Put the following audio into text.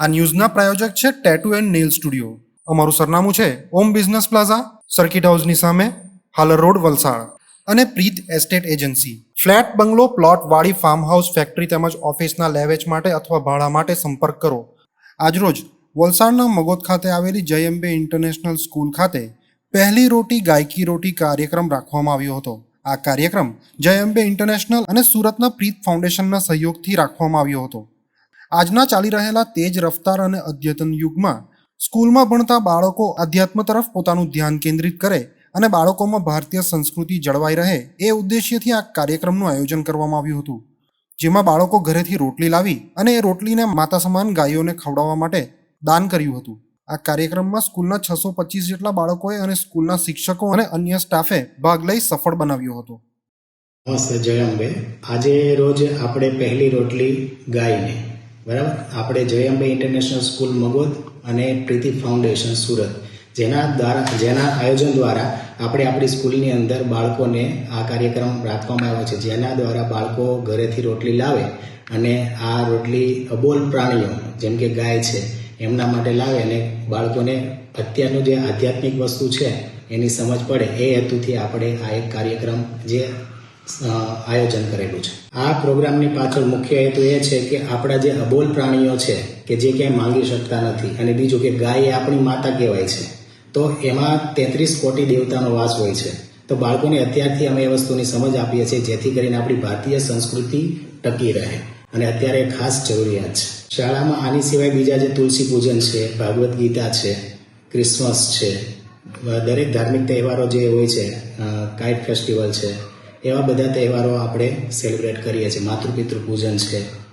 આ ન્યૂઝના પ્રાયોજક છે tattoo and nail studio અમારું સરનામું છે ઓમ બિઝનેસ પ્લાઝા સર્કિટ હાઉસની સામે, હાલર રોડ, વલસાડ. અને Preet estate agency flat, bungalow, plot, વાડી ફાર્મ હાઉસ ફેક્ટરી તેમજ ઓફિસના લેવેચ માટે અથવા ભાડા માટે સંપર્ક કરો. આજરોજ વલસાડના મગોદ ખાતે આવેલી જય અંબે ઇન્ટરનેશનલ સ્કૂલ ખાતે પહેલી રોટી, ગાયકી રોટી કાર્યક્રમ રાખવામાં આવ્યો હતો. આ કાર્યક્રમ જય અંબે ઇન્ટરનેશનલ અને સુરતના પ્રીત ફાઉન્ડેશનના સહયોગથી રાખવામાં આવ્યો હતો. આજના ચાલી રહેલા તેજ રફતાર અને અદ્યતન યુગમાં સ્કૂલમાં ભણતા બાળકો અધ્યાત્મ તરફ પોતાનું ધ્યાન કેન્દ્રિત કરે અને બાળકોમાં ભારતીય સંસ્કૃતિ જળવાઈ રહે એ ઉદ્દેશ્યથી આ કાર્યક્રમનું આયોજન કરવામાં આવ્યું હતું. જેમાં બાળકો ઘરેથી રોટલી લાવી અને એ રોટલીને માતા સમાન ગાયોને ખવડાવવા માટે દાન કર્યું હતું. આ કાર્યક્રમમાં સ્કૂલના છસો પચીસ જેટલા બાળકોએ અને સ્કૂલના શિક્ષકો અને અન્ય સ્ટાફે ભાગ લઈ સફળ બનાવ્યો હતો. નમસ્તે જયંબે આજે રોજ આપણે પહેલી રોટલી ગાયને બરાબર? આપણે જય અંબે ઇન્ટરનેશનલ સ્કૂલ મગોદ અને પ્રીતિ ફાઉન્ડેશન સુરત. જેના દ્વારા જેના આયોજન દ્વારા આપણે આપણી સ્કૂલની અંદર બાળકોને આ કાર્યક્રમ રાખવામાં આવ્યો છે. જેના દ્વારા બાળકો ઘરેથી રોટલી લાવે અને આ રોટલી અબોલ પ્રાણીઓ, જેમ કે ગાય છે, એમના માટે લાવે અને બાળકોને અત્યારનું જે આધ્યાત્મિક વસ્તુ છે એની સમજ પડે એ હેતુથી આપણે આ એક કાર્યક્રમ જે આયોજન કરેલું છે. આ પ્રોગ્રામની પાછળ મુખ્ય હેતુ એ છે કે આપણા જે અબોલ પ્રાણીઓ છે, કે જે ક્યાંય માંગી શકતા નથી, અને બીજું કે ગાય એ આપણી માતા કહેવાય છે. તો એમાં તેત્રીસ કોટી દેવતાનો વાસ હોય છે. તો બાળકોને અત્યારથી અમે એ વસ્તુની સમજ આપીએ છીએ, જેથી કરીને આપણી ભારતીય સંસ્કૃતિ ટકી રહે. અને અત્યારે ખાસ જરૂરિયાત છે. શાળામાં આની સિવાય બીજા જે તુલસી પૂજન છે, ભાગવત ગીતા છે, ક્રિસમસ છે, દરેક ધાર્મિક તહેવારો જે હોય છે કાઇટ ફેસ્ટિવલ છે એવા બધા તહેવારો આપણે સેલિબ્રેટ કરીએ છીએ. માતૃપિતૃ પૂજન છે.